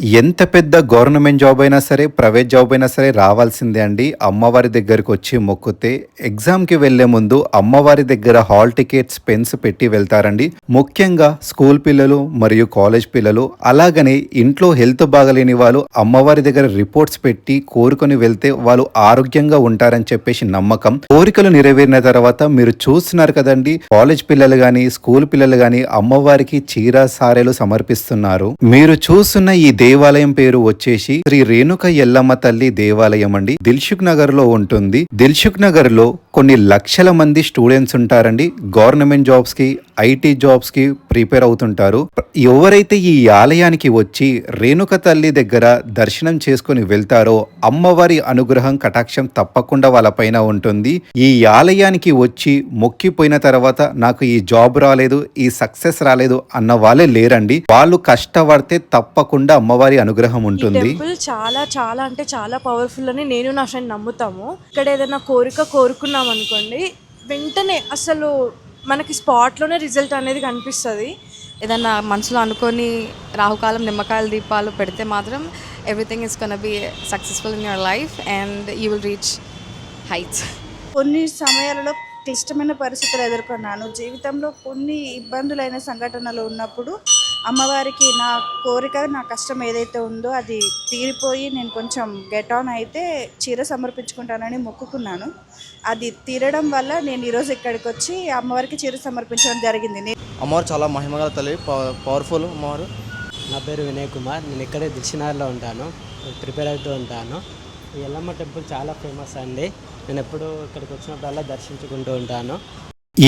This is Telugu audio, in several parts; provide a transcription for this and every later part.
ఎంత పెద్ద గవర్నమెంట్ జాబ్ అయినా సరే ప్రైవేట్ జాబ్ అయినా సరే రావాల్సిందే అండి. అమ్మవారి దగ్గరికి వచ్చి మొక్కితే ఎగ్జామ్కి వెళ్ళే ముందు అమ్మవారి దగ్గర హాల్ టికెట్స్ పెన్స్ పెట్టి వెళ్తారండి. ముఖ్యంగా స్కూల్ పిల్లలు మరియు కాలేజ్ పిల్లలు అలాగనే ఇంట్లో హెల్త్ బాగలేని వాళ్ళు అమ్మవారి దగ్గర రిపోర్ట్స్ పెట్టి కోరుకొని వెళ్తే వాళ్ళు ఆరోగ్యంగా ఉంటారని చెప్పేసి నమ్మకం. కోరికలు నెరవేరిన తర్వాత మీరు చూస్తున్నారు కదండి కాలేజ్ పిల్లలు కానీ స్కూల్ పిల్లలు కానీ అమ్మవారికి చీర సారెలు సమర్పిస్తున్నారు. మీరు చూస్తున్న ఈ దేవాలయం పేరు వచ్చేసి శ్రీ రేణుక ఎల్లమ్మ తల్లి దేవాలయం అండి. దిల్సుఖ్ నగర్లో ఉంటుంది. దిల్సుఖ్ నగర్లో కొన్ని లక్షల మంది స్టూడెంట్స్ ఉంటారండి. గవర్నమెంట్ జాబ్స్కి ఐటీ జాబ్స్కి ప్రిపేర్ అవుతుంటారు. ఎవరైతే ఈ ఆలయానికి వచ్చి రేణుక తల్లి దగ్గర దర్శనం చేసుకుని వెళ్తారో అమ్మవారి అనుగ్రహం కటాక్షం తప్పకుండా వాళ్ళ పైన ఉంటుంది. ఈ ఆలయానికి వచ్చి మొక్కిపోయిన తర్వాత నాకు ఈ జాబ్ రాలేదు ఈ సక్సెస్ రాలేదు అన్న వాళ్ళే లేరండి. వాళ్ళు కష్టపడితే తప్పకుండా అమ్మవారి అనుగ్రహం ఉంటుంది. చాలా చాలా అంటే చాలా పవర్ఫుల్ అని నేను నా ఫ్రెండ్ నమ్ముతాము. ఇక్కడ ఏదైనా కోరిక కోరుకున్నాం అనుకోండి వెంటనే అసలు మనకి స్పాట్లోనే రిజల్ట్ అనేది కనిపిస్తుంది. ఏదన్నా మనసులో అనుకొని రాహుకాలం నిమ్మకాయల దీపాలు పెడితే మాత్రం everything is gonna be successful in your life and you will reach heights కొన్ని సమయాలలో క్లిష్టమైన పరిస్థితులు ఎదుర్కొన్నాను. జీవితంలో కొన్ని ఇబ్బందులైన సంఘటనలు ఉన్నప్పుడు అమ్మవారికి నా కోరిక నా కష్టం ఏదైతే ఉందో అది తీరిపోయి నేను కొంచెం గెట్ ఆన్ అయితే చీర సమర్పించుకుంటానని మొక్కుకున్నాను. అది తీరడం వల్ల నేను ఈరోజు ఇక్కడికి వచ్చి అమ్మవారికి చీర సమర్పించడం జరిగింది. అమ్మవారు చాలా మహిమగల తల్లి పవ- పవర్ఫుల్ అమ్మవారు. నా పేరు వినయ్ కుమార్. నేను ఇక్కడే దిల్షినార్లో ఉంటాను. ప్రిపేర్ అవుతూ ఉంటాను. ఈ ఎల్లమ్మ టెంపుల్ చాలా ఫేమస్ అండి. నేను ఎప్పుడు ఇక్కడికి వచ్చినప్పుడల్లా దర్శించుకుంటూ ఉంటాను.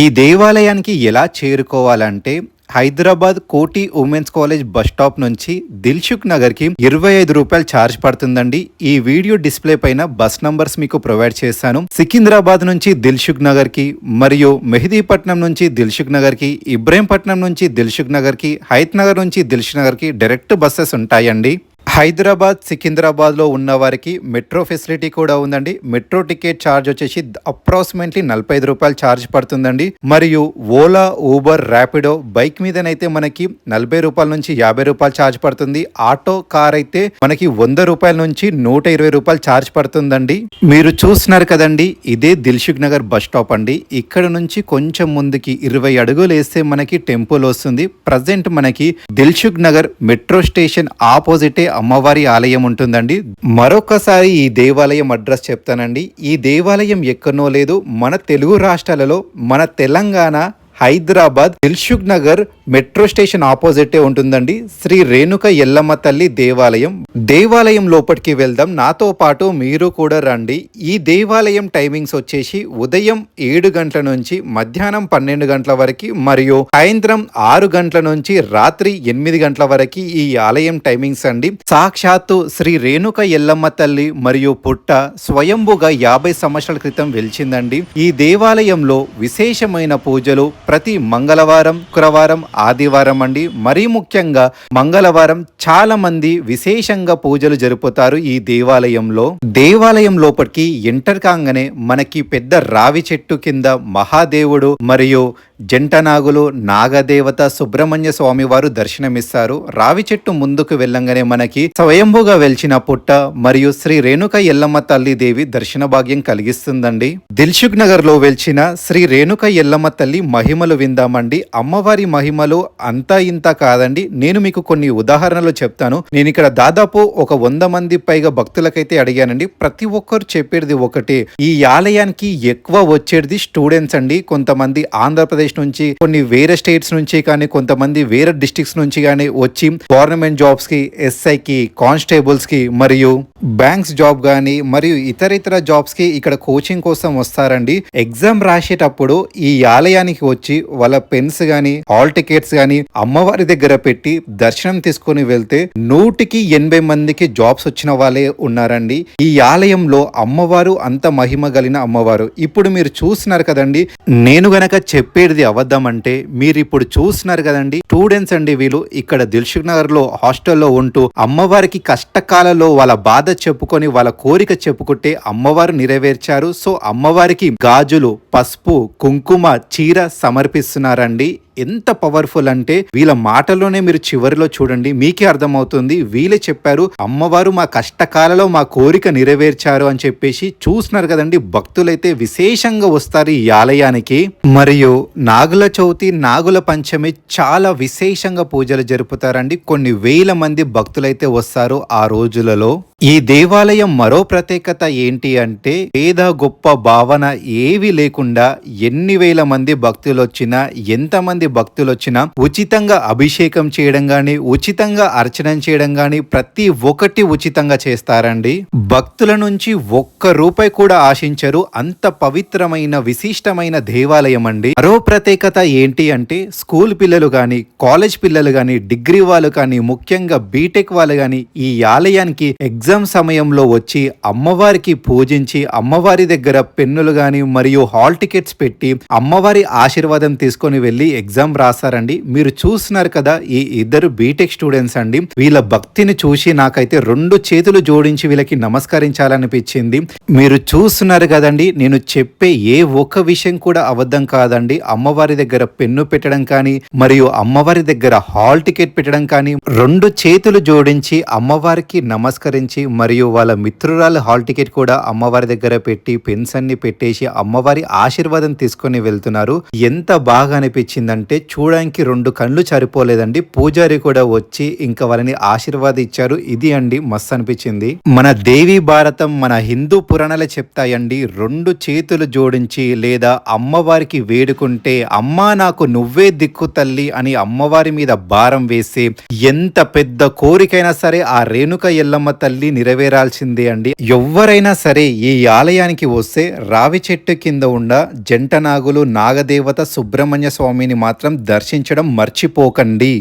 ఈ దేవాలయానికి ఎలా చేరుకోవాలంటే హైదరాబాద్ కోటి ఉమెన్స్ కాలేజ్ బస్ స్టాప్ నుంచి దిల్సుఖ్ నగర్కి ఇరవై ఐదు రూపాయలు ఛార్జ్ పడుతుందండి. ఈ వీడియో డిస్ప్లే పైన బస్ నంబర్స్ మీకు ప్రొవైడ్ చేశాను. సికింద్రాబాద్ నుంచి దిల్సుఖ్ నగర్కి మరియు మెహదీపట్నం నుంచి దిల్సుఖ్ నగర్కి ఇబ్రహీంపట్నం నుంచి దిల్సుఖ్ నగర్కి హైత్ నగర్ నుంచి దిల్సుఖ్ నగర్కి డైరెక్ట్ బస్సెస్ ఉంటాయండి. హైదరాబాద్ సికింద్రాబాద్లో ఉన్న వారికి మెట్రో ఫెసిలిటీ కూడా ఉందండి. మెట్రో టికెట్ ఛార్జ్ వచ్చేసి అప్రాక్సిమేట్లీ నలభై ఐదు రూపాయలు ఛార్జ్ పడుతుందండి. మరియు ఓలా ఊబర్ ర్యాపిడో బైక్ మీదనైతే మనకి నలభై రూపాయల నుంచి యాభై రూపాయలు ఛార్జ్ పడుతుంది. ఆటో కార్ అయితే మనకి వంద రూపాయల నుంచి నూట ఇరవై రూపాయలు ఛార్జ్ పడుతుందండి. మీరు చూస్తున్నారు కదండి ఇదే దిల్సుఖ్ నగర్ బస్ స్టాప్ అండి. ఇక్కడ నుంచి కొంచెం ముందుకి ఇరవై అడుగులు వేస్తే మనకి టెంపుల్ వస్తుంది. ప్రజెంట్ మనకి దిల్సుఖ్ నగర్ మెట్రో స్టేషన్ ఆపోజిటే అమ్మవారి ఆలయం ఉంటుందండి. మరొకసారి ఈ దేవాలయం అడ్రస్ చెప్తానండి. ఈ దేవాలయం ఎక్కడనో లేదు మన తెలుగు రాష్ట్రాలలో మన తెలంగాణ హైదరాబాద్ దిల్షుక్ నగర్ మెట్రో స్టేషన్ ఆపోజిటే ఉంటుందండి. శ్రీ రేణుక ఎల్లమ్మ తల్లి దేవాలయం. దేవాలయం లోపలికి వెళ్దాం. నాతో పాటు మీరు కూడా రండి. ఈ దేవాలయం టైమింగ్స్ వచ్చేసి ఉదయం ఏడు గంటల నుంచి మధ్యాహ్నం పన్నెండు గంటల వరకు మరియు సాయంత్రం ఆరు గంటల నుంచి రాత్రి ఎనిమిది గంటల వరకు ఈ ఆలయం టైమింగ్స్ అండి. సాక్షాత్తు శ్రీ రేణుక ఎల్లమ్మ తల్లి మరియు పుట్ట స్వయంభుగా యాభై సంవత్సరాల క్రితం వెలిచిందండి. ఈ దేవాలయంలో విశేషమైన పూజలు ప్రతి మంగళవారం శుక్రవారం ఆదివారం అండి. మరీ ముఖ్యంగా మంగళవారం చాలా మంది విశేషంగా పూజలు జరుపుతారు ఈ దేవాలయంలో. దేవాలయం లోపలికి ఎంటర్ కాగానే మనకి పెద్ద రావి చెట్టు కింద మహాదేవుడు మరియు జంటనాగులు నాగదేవత సుబ్రహ్మణ్య స్వామి వారు దర్శనమిస్తారు. రావి చెట్టు ముందుకు వెళ్ళంగానే మనకి స్వయంభుగా వెలిచిన పుట్ట మరియు శ్రీ రేణుక ఎల్లమ్మ తల్లి దేవి దర్శన భాగ్యం కలిగిస్తుందండి. దిల్సుఖ్ నగర్లో వెలిచిన శ్రీ రేణుక ఎల్లమ్మ తల్లి మహిమలు విందామండి. అమ్మవారి మహిమ సినిమాలు అంతా ఇంత కాదండి. నేను మీకు కొన్ని ఉదాహరణలు చెప్తాను. నేను ఇక్కడ దాదాపు ఒక వంద మంది పైగా భక్తులకైతే అడిగానండి. ప్రతి ఒక్కరు చెప్పేది ఒకటి. ఈ ఆలయానికి ఎక్కువ వచ్చేది స్టూడెంట్స్ అండి. కొంతమంది ఆంధ్రప్రదేశ్ నుంచి కొన్ని వేరే స్టేట్స్ నుంచి కానీ కొంతమంది వేరే డిస్ట్రిక్ట్స్ నుంచి కానీ వచ్చి గవర్నమెంట్ జాబ్స్కి ఎస్ఐ కి కానిస్టేబుల్స్కి మరియు బ్యాంక్స్ జాబ్ కానీ మరియు ఇతర ఇతర జాబ్స్కి ఇక్కడ కోచింగ్ కోసం వస్తారండి. ఎగ్జామ్ రాసేటప్పుడు ఈ ఆలయానికి వచ్చి వాళ్ళ పెన్స్ కానీ హాల్ టికెట్స్ కానీ అమ్మవారి దగ్గర పెట్టి దర్శనం తీసుకొని వెళ్తే నూటికి ఎనభై మందికి జాబ్స్ వచ్చిన వాళ్ళే ఉన్నారండి. ఈ ఆలయంలో అమ్మవారు అంత మహిమ కలిగిన అమ్మవారు. ఇప్పుడు మీరు చూస్తున్నారు కదండి నేను గనక చెప్పేది అబద్ధం అంటే మీరు ఇప్పుడు చూస్తున్నారు కదండి స్టూడెంట్స్ అండి వీళ్ళు ఇక్కడ దిల్సుఖ్ నగర్లో హాస్టల్లో ఉంటూ అమ్మవారికి కష్టకాలలో వాళ్ళ బాధ చెప్పుకొని వాళ్ళ కోరిక చెప్పుకుంటే అమ్మవారు నెరవేర్చారు. సో అమ్మవారికి గాజులు పసుపు కుంకుమ చీర సమర్పిస్తున్నారండి. ఎంత పవర్ఫుల్ అంటే వీళ్ళ మాటల్లోనే మీరు చివరిలో చూడండి మీకే అర్థమవుతుంది. వీళ్ళే చెప్పారు అమ్మవారు మా కష్టకాలలో మా కోరిక నెరవేర్చారు అని చెప్పేసి చూస్తున్నారు కదండి. భక్తులైతే విశేషంగా వస్తారు ఈ ఆలయానికి. మరియు నాగుల చవితి నాగుల పంచమి చాలా విశేషంగా పూజలు జరుపుతారండి. కొన్ని వేల మంది భక్తులైతే వస్తారు ఆ రోజులలో. ఈ దేవాలయం మరో ప్రత్యేకత ఏంటి అంటే పేద గొప్ప భావన ఏవి లేకుండా ఎన్ని వేల మంది భక్తులు వచ్చినా ఎంతమంది భక్తులు వచ్చినా ఉచితంగా అభిషేకం చేయడం గాని ఉచితంగా అర్చన చేయడం గాని ప్రతి ఒక్కటి ఉచితంగా చేస్తారండి. భక్తుల నుంచి ఒక్క రూపాయి కూడా ఆశించరు. అంత పవిత్రమైన విశిష్టమైన దేవాలయం అండి. మరో ప్రత్యేకత ఏంటి అంటే స్కూల్ పిల్లలు గాని కాలేజ్ పిల్లలు గాని డిగ్రీ వాళ్ళు కానీ ముఖ్యంగా బీటెక్ వాళ్ళు కానీ ఈ ఆలయానికి ఎగ్జామ్ సమయంలో వచ్చి అమ్మవారికి పూజించి అమ్మవారి దగ్గర పెన్నులు గాని మరియు హాల్ టికెట్స్ పెట్టి అమ్మవారి ఆశీర్వాదం తీసుకొని వెళ్ళి ఎగ్జామ్ రాశారండి. మీరు చూస్తున్నారు కదా ఈ ఇద్దరు బీటెక్ స్టూడెంట్స్ అండి. వీళ్ళ భక్తిని చూసి నాకైతే రెండు చేతులు జోడించి వీళ్ళకి నమస్కరించాలనిపించింది. మీరు చూస్తున్నారు కదండి నేను చెప్పే ఏ ఒక్క విషయం కూడా అబద్ధం కాదండి. అమ్మవారి దగ్గర పెన్ను పెట్టడం కానీ మరియు అమ్మవారి దగ్గర హాల్ టికెట్ పెట్టడం కానీ రెండు చేతులు జోడించి అమ్మవారికి నమస్కరించి మరియు వాళ్ళ మిత్రురాలు హాల్ టికెట్ కూడా అమ్మవారి దగ్గర పెట్టి పెన్స్ అన్ని పెట్టేసి అమ్మవారి ఆశీర్వాదం తీసుకొని వెళ్తున్నారు. ఎంత బాగా అనిపించిందండి అంటే చూడడానికి రెండు కళ్ళు సరిపోలేదండి. పూజారి కూడా వచ్చి ఇంకా వాళ్ళని ఆశీర్వాదిచ్చారు. ఇది అండి మస్తు అనిపించింది. మన దేవి భారతం మన హిందూ పురాణాలు చెప్తాయండి. రెండు చేతులు జోడించి లేదా అమ్మవారికి వేడుకుంటే అమ్మా నాకు నువ్వే దిక్కు తల్లి అని అమ్మవారి మీద భారం వేసి ఎంత పెద్ద కోరికైనా సరే ఆ రేణుక ఎల్లమ్మ తల్లి నెరవేరాల్సిందే అండి. ఎవ్వరైనా సరే ఈ ఆలయానికి వస్తే రావి చెట్టు కింద ఉన్న జంట నాగులు నాగదేవత సుబ్రహ్మణ్య స్వామిని మాత్రం దర్శించడం మర్చిపోకండి.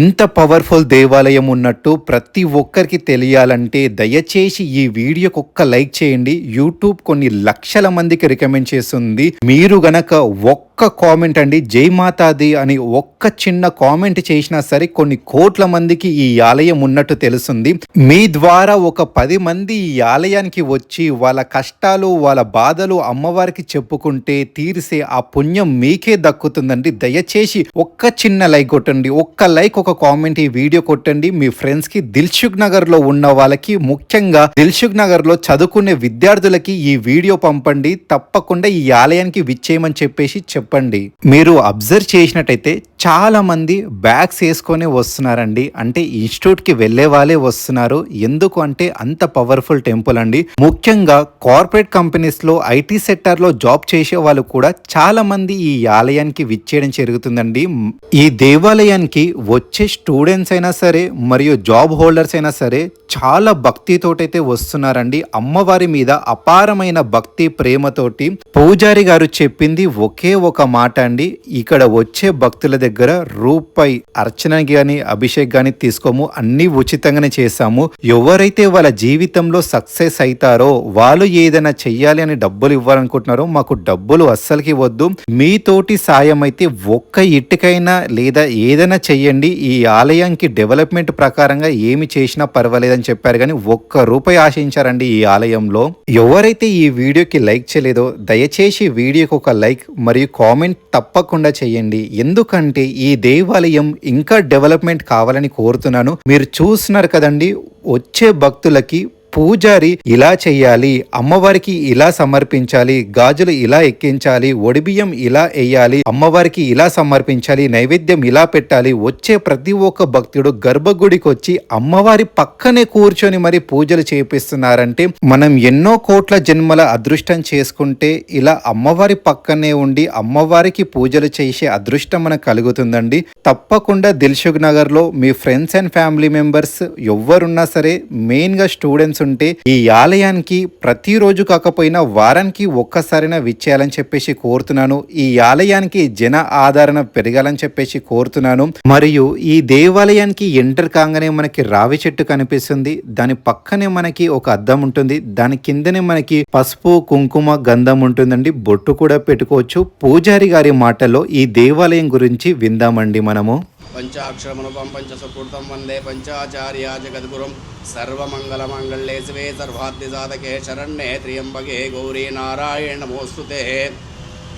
ఇంత పవర్ఫుల్ దేవాలయం ఉన్నట్టు ప్రతి ఒక్కరికి తెలియాలంటే దయచేసి ఈ వీడియోకి ఒక్క లైక్ చేయండి. యూట్యూబ్ కొన్ని లక్షల మందికి రికమెండ్ చేస్తుంది. మీరు గనక ఒక్క కామెంట్ అండి జై మాతాది అని ఒక్క చిన్న కామెంట్ చేసినా సరే కొన్ని కోట్ల మందికి ఈ ఆలయం ఉన్నట్టు తెలుస్తుంది. మీ ద్వారా ఒక పది మంది ఈ ఆలయానికి వచ్చి వాళ్ళ కష్టాలు వాళ్ళ బాధలు అమ్మవారికి చెప్పుకుంటే తీరిసే ఆ పుణ్యం మీకే దక్కుతుందండి. దయచేసి ఒక్క చిన్న లైక్ కొట్టండి ఒక్క లైక్ ఒక కామెంట్ ఈ వీడియో కొట్టండి. మీ ఫ్రెండ్స్కి దిల్సుఖ్ నగర్లో ఉన్న వాళ్ళకి ముఖ్యంగా దిల్సుఖ్ నగర్లో చదువుకునే విద్యార్థులకి ఈ వీడియో పంపండి. తప్పకుండా ఈ ఆలయానికి విచ్చేయమని చెప్పేసి చెప్పండి. మీరు అబ్జర్వ్ చేసినట్టయితే చాలా మంది బ్యాగ్స్ వేసుకొని వస్తున్నారండి. అంటే ఇన్స్టిట్యూట్కి వాళ్ళే వస్తున్నారు. ఎందుకు అంటే అంత పవర్ఫుల్ టెంపుల్ అండి. ముఖ్యంగా కార్పొరేట్ కంపెనీస్లో ఐటీ సెక్టర్లో జాబ్ చేసే వాళ్ళు కూడా చాలా మంది ఈ ఆలయానికి విచ్చేయడం జరుగుతుందండి. ఈ దేవాలయానికి వచ్చే స్టూడెంట్స్ అయినా సరే మరియు జాబ్ హోల్డర్స్ అయినా సరే చాలా భక్తితోటైతే వస్తున్నారండి. అమ్మవారి మీద అపారమైన భక్తి ప్రేమతోటి పూజారి గారు చెప్పింది ఒకే ఒక మాట అండి. ఇక్కడ వచ్చే భక్తుల దగ్గర రూపాయి అర్చన గాని అభిషేక్ గాని తీసుకోము. అన్ని ఉచితంగానే చేశాము ఎవరైతే వాళ్ళ జీవితంలో సక్సెస్ అవుతారో వాళ్ళు ఏదైనా చెయ్యాలి అని డబ్బులు ఇవ్వాలనుకుంటున్నారో మాకు డబ్బులు అస్సలకి వద్దు. మీతోటి సాయం అయితే ఒక్క ఇటుకైనా లేదా ఏదైనా చెయ్యండి. ఈ ఆలయానికి డెవలప్మెంట్ ప్రకారంగా ఏమి చేసినా పర్వాలేదని చెప్పారు కానీ ఒక్క రూపాయి ఆశించారండి ఈ ఆలయంలో. ఎవరైతే ఈ వీడియోకి లైక్ చేయలేదో దయచేసి వీడియోకి ఒక లైక్ మరియు కామెంట్ తప్పకుండా చేయండి. ఎందుకంటే ఈ దేవాలయం ఇంకా డెవలప్మెంట్ కావాలని కోరుతున్నాను. మీరు చూస్తున్నారు కదండి వచ్చే భక్తులకి పూజారి ఇలా చెయ్యాలి అమ్మవారికి ఇలా సమర్పించాలి గాజులు ఇలా ఎక్కించాలి ఒడిబియ్యం ఇలా వేయాలి అమ్మవారికి ఇలా సమర్పించాలి నైవేద్యం ఇలా పెట్టాలి. వచ్చే ప్రతి ఒక్క భక్తుడు గర్భగుడికి వచ్చి అమ్మవారి పక్కనే కూర్చొని మరి పూజలు చేపిస్తున్నారంటే మనం ఎన్నో కోట్ల జన్మల అదృష్టం చేసుకుంటే ఇలా అమ్మవారి పక్కనే ఉండి అమ్మవారికి పూజలు చేసే అదృష్టం మనకు కలుగుతుందండి. తప్పకుండా దిల్సుఖ్ నగర్లో మీ ఫ్రెండ్స్ అండ్ ఫ్యామిలీ మెంబర్స్ ఎవరున్నా సరే మెయిన్గా స్టూడెంట్స్ ఉంటే ఈ ఆలయానికి ప్రతిరోజు కాకపోయినా వారానికి ఒక్కసారైనా విచ్చేయాలని చెప్పేసి కోరుతున్నాను. ఈ ఆలయానికి జన ఆదరణ పెరగాలని చెప్పేసి కోరుతున్నాను. మరియు ఈ దేవాలయానికి ఎంటర్ కాగానే మనకి రావి చెట్టు కనిపిస్తుంది. దాని పక్కనే మనకి ఒక అద్దం ఉంటుంది. దాని కిందనే మనకి పసుపు కుంకుమ గంధం ఉంటుందండి. బొట్టు కూడా పెట్టుకోవచ్చు. పూజారి గారి మాటల్లో ఈ దేవాలయం గురించి విందామండి మనము. పంచాక్షరమనుపం పంచసుకృతం వందే పంచాచార్య జగద్గురుం. సర్వమంగళమంగళ్యే శివే సర్వాద్దిసాధకే శరణ్యే త్రియంబగే గౌరీ నారాయణ నమోస్తుతే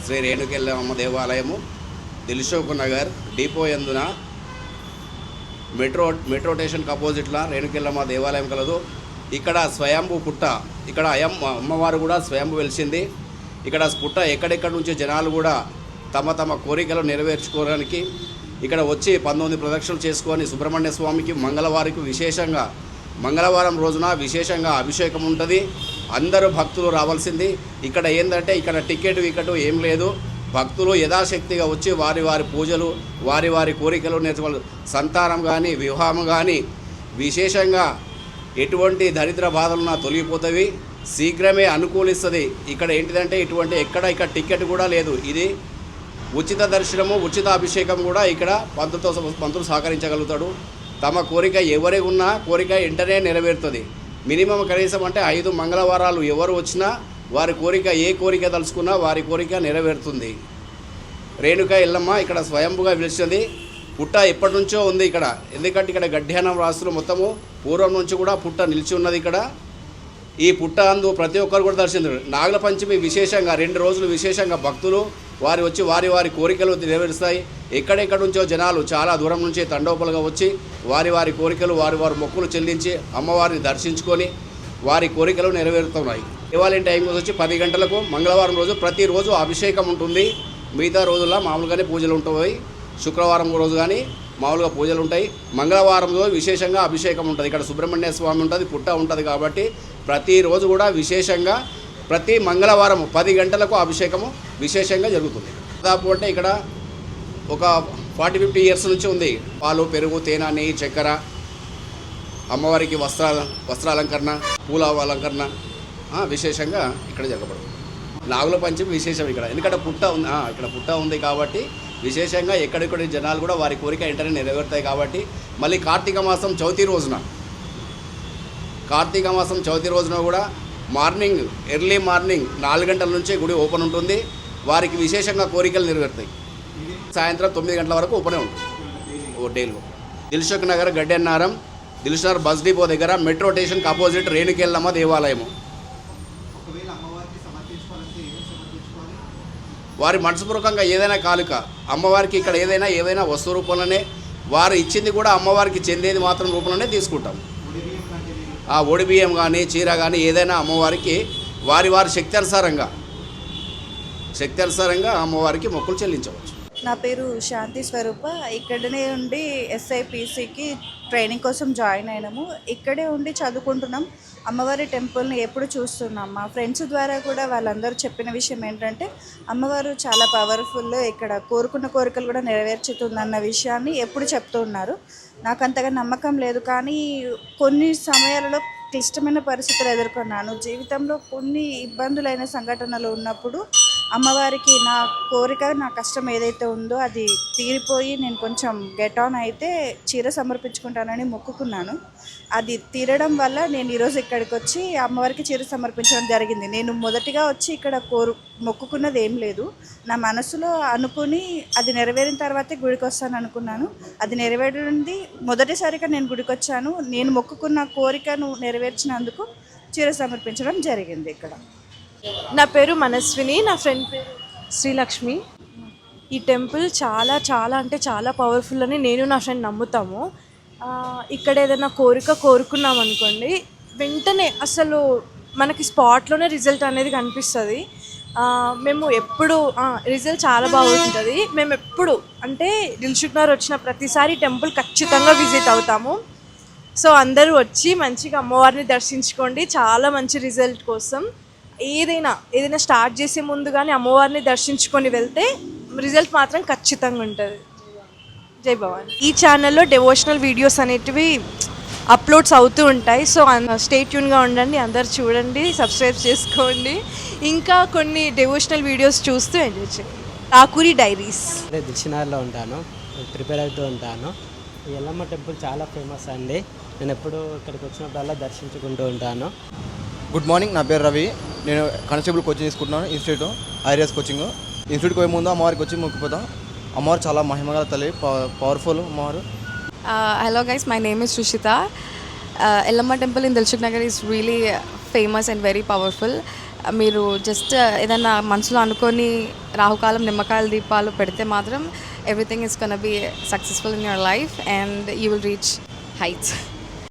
శ్రీ రేణుకెల్లమ్మ దేవాలయము దిల్షోక్ నగర్ డిపో ఎందున మెట్రో మెట్రో స్టేషన్కి అపోజిట్లో రేణుకెళ్ళమ్మ దేవాలయం కలదు. ఇక్కడ స్వయంభూ పుట్ట ఇక్కడ అయం అమ్మవారు కూడా స్వయంభూ వెలిసింది. ఇక్కడ పుట్ట ఎక్కడెక్కడి నుంచి జనాలు కూడా తమ తమ కోరికలు నెరవేర్చుకోవడానికి ఇక్కడ వచ్చి పంతొమ్మిది ప్రదక్షిణలు చేసుకొని సుబ్రహ్మణ్య స్వామికి మంగళవారికి విశేషంగా మంగళవారం రోజున విశేషంగా అభిషేకం ఉంటుంది. అందరూ భక్తులు రావాల్సింది. ఇక్కడ ఏంటంటే ఇక్కడ టికెట్ వికెట్ ఏం లేదు. భక్తులు యథాశక్తిగా వచ్చి వారి వారి పూజలు వారి వారి కోరికలు నేర్చుకోవాలి. సంతానం కానీ వివాహం కానీ విశేషంగా ఎటువంటి దరిద్ర బాధలున్నా తొలగిపోతాయి శీఘ్రమే అనుకూలిస్తుంది. ఇక్కడ ఏంటిదంటే ఇటువంటి ఎక్కడ ఇక్కడ టికెట్ కూడా లేదు. ఇది ఉచిత దర్శనము ఉచిత అభిషేకం కూడా ఇక్కడ పంతులతో పంతులు సహకరించగలుగుతాడు. తమ కోరిక ఎవరి ఉన్నా కోరిక వెంటనే నెరవేరుతుంది. మినిమం కనీసం అంటే ఐదు మంగళవారాలు ఎవరు వచ్చినా వారి కోరిక ఏ కోరిక తలుచుకున్నా వారి కోరిక నెరవేరుతుంది. రేణుక ఎల్లమ్మ ఇక్కడ స్వయంభుగా పిలిచింది. పుట్ట ఎప్పటి నుంచో ఉంది ఇక్కడ. ఎందుకంటే ఇక్కడ గడ్డానం రాసులు మొత్తము పూర్వం నుంచి కూడా పుట్ట నిలిచి ఉన్నది ఇక్కడ. ఈ పుట్ట అందు ప్రతి ఒక్కరు కూడా దర్శించారు. నాగల పంచమి విశేషంగా రెండు రోజులు విశేషంగా భక్తులు వారి వచ్చి వారి వారి కోరికలు నెరవేరుస్తాయి. ఎక్కడెక్కడ నుంచో జనాలు చాలా దూరం నుంచి తండోపలుగా వచ్చి వారి వారి కోరికలు వారి వారి మొక్కులు చెల్లించి అమ్మవారిని దర్శించుకొని వారి కోరికలు నెరవేరుతున్నాయి. దేవాలయం టైం వచ్చి పది గంటలకు మంగళవారం రోజు ప్రతిరోజు అభిషేకం ఉంటుంది. మిగతా రోజుల్లో మామూలుగానే పూజలు ఉంటాయి. శుక్రవారం రోజు కానీ మామూలుగా పూజలు ఉంటాయి. మంగళవారం రోజు విశేషంగా అభిషేకం ఉంటుంది. ఇక్కడ సుబ్రహ్మణ్య స్వామి ఉంటుంది పుట్ట ఉంటుంది కాబట్టి ప్రతిరోజు కూడా విశేషంగా ప్రతి మంగళవారం పది గంటలకు అభిషేకము విశేషంగా జరుగుతుంది. దాదాపు అంటే ఇక్కడ ఒక ఫార్టీ ఫిఫ్టీ ఇయర్స్ నుంచి ఉంది. పాలు పెరుగు తేనె నెయ్యి చక్కెర అమ్మవారికి వస్త్ర వస్త్రాలంకరణ పూల అలంకరణ విశేషంగా ఇక్కడ జరగబడుతుంది. నాగుల పంచమి విశేషం ఇక్కడ. ఎందుకంటే పుట్ట ఉంది ఇక్కడ పుట్ట ఉంది కాబట్టి విశేషంగా ఎక్కడెక్కడి జనాలు కూడా వారి కోరిక వెంటనే నెరవేరుతాయి కాబట్టి మళ్ళీ కార్తీక మాసం చవితి రోజున. కార్తీక మాసం చవితి రోజున కూడా మార్నింగ్ ఎర్లీ మార్నింగ్ నాలుగు గంటల నుంచే గుడి ఓపెన్ ఉంటుంది. వారికి విశేషంగా కోరికలు నెరవేరుతాయి. సాయంత్రం తొమ్మిది గంటల వరకు ఓపెనే ఉంటుంది. ఓ డేలో. దిల్షుక్ నగర్ గడ్డెన్నారం దిల్షుక్ బస్ డిపో దగ్గర మెట్రో స్టేషన్కి అపోజిట్ రేణుకెళ్ళమ్మ దేవాలయము. వారి మనసుపూర్వకంగా ఏదైనా కానుక అమ్మవారికి ఇక్కడ ఏదైనా ఏదైనా వస్తువు రూపంలోనే వారు ఇచ్చింది కూడా అమ్మవారికి చెందేది మాత్రం రూపంలోనే తీసుకుంటాం. ఆ ఒడి బియ్యం కానీ చీర కానీ ఏదైనా అమ్మవారికి వారి వారి శక్తి అనుసారంగా శక్తి అనుసారంగా అమ్మవారికి మొక్కులు చెల్లించవచ్చు. నా పేరు శాంతి స్వరూప. ఇక్కడనే ఉండి ఎస్ఐపిసికి ట్రైనింగ్ కోసం జాయిన్ అయినాము. ఇక్కడే ఉండి చదువుకుంటున్నాం. అమ్మవారి టెంపుల్ని ఎప్పుడు చూస్తున్నాం. మా ఫ్రెండ్స్ ద్వారా కూడా వాళ్ళందరూ చెప్పిన విషయం ఏంటంటే అమ్మవారు చాలా పవర్ఫుల్ ఇక్కడ కోరుకున్న కోరికలు కూడా నెరవేర్చుతుందన్న విషయాన్ని ఎప్పుడు చెప్తూ ఉన్నారు. నాకు అంతగా నమ్మకం లేదు. కానీ కొన్ని సమయాలలో క్లిష్టమైన పరిస్థితులు ఎదుర్కొన్నాను. జీవితంలో కొన్ని ఇబ్బందులైన సంఘటనలు ఉన్నప్పుడు అమ్మవారికి నా కోరిక నా కష్టం ఏదైతే ఉందో అది తీరిపోయి నేను కొంచెం గెట్ ఆన్ అయితే చీర సమర్పించుకుంటానని మొక్కుకున్నాను. అది తీరడం వల్ల నేను ఈరోజు ఇక్కడికి వచ్చి అమ్మవారికి చీర సమర్పించడం జరిగింది. నేను మొదటిగా వచ్చి ఇక్కడ కోరు మొక్కుకున్నది ఏం లేదు. నా మనసులో అనుకుని అది నెరవేరిన తర్వాతే గుడికి వస్తాను అనుకున్నాను. అది నెరవేరింది మొదటిసారిగా నేను గుడికి వచ్చాను నేను మొక్కుకున్న కోరికను నెరవేర్చినందుకు చీర సమర్పించడం జరిగింది ఇక్కడ. నా పేరు మనస్విని నా ఫ్రెండ్ పేరు శ్రీలక్ష్మి. ఈ టెంపుల్ చాలా చాలా అంటే చాలా పవర్ఫుల్ అని నేను నా ఫ్రెండ్ నమ్ముతాము. ఇక్కడ ఏదైనా కోరిక కోరుకున్నాం అనుకోండి వెంటనే అసలు మనకి స్పాట్లోనే రిజల్ట్ అనేది కనిపిస్తుంది. మేము ఎప్పుడు రిజల్ట్ చాలా బాగుంటుంది మేము ఎప్పుడు అంటే దిల్షుక్నగర్ వచ్చిన ప్రతిసారి టెంపుల్ ఖచ్చితంగా విజిట్ అవుతాము. సో అందరూ వచ్చి మంచిగా అమ్మవారిని దర్శించుకోండి. చాలా మంచి రిజల్ట్ కోసం. ఏదైనా ఏదైనా స్టార్ట్ చేసే ముందు కానీ అమ్మవారిని దర్శించుకొని వెళ్తే రిజల్ట్ మాత్రం ఖచ్చితంగా ఉంటుంది. జై భవాని. ఈ ఛానల్లో డెవోషనల్ వీడియోస్ అనేటివి అప్లోడ్స్ అవుతూ ఉంటాయి. సో స్టే ట్యూన్గా ఉండండి. అందరు చూడండి సబ్స్క్రైబ్ చేసుకోండి. ఇంకా కొన్ని డెవోషనల్ వీడియోస్ చూస్తూ ఎంజాయ్ చేయండి ఠాకూరి డైరీస్ అదే దిల్షినార్లో ఉంటాను ప్రిపేర్ అవుతూ ఉంటాను. ఈ ఎల్లమ్మ టెంపుల్ చాలా ఫేమస్ అండి. నేను ఎప్పుడు ఇక్కడికి వచ్చినప్పుడల్లా దర్శించుకుంటూ ఉంటాను. గుడ్ మార్నింగ్ నా పేరు రవి. నేను కానిస్టేబుల్ కోచింగ్ తీసుకుంటున్నాను ఇన్స్టిట్యూట్ ఐరియస్ కోచింగ్ ఇన్స్టిట్యూట్కి పోయే ముందు అమ్మవారికి వచ్చి మొక్కిపోతాం. అమ్మవారు చాలా మహిమగల తల్లి పవర్ఫుల్ అమ్మవారు. My name is Sushita. Uh, Ellamma temple in Dilshuk Nagar is really famous and very powerful. Uh, మీరు జస్ట్ uh, ఏదైనా మనసులో అనుకొని రాహుకాలం నిమ్మకాయల దీపాలు పెడితే మాత్రం everything is can be successful in your life and you will reach heights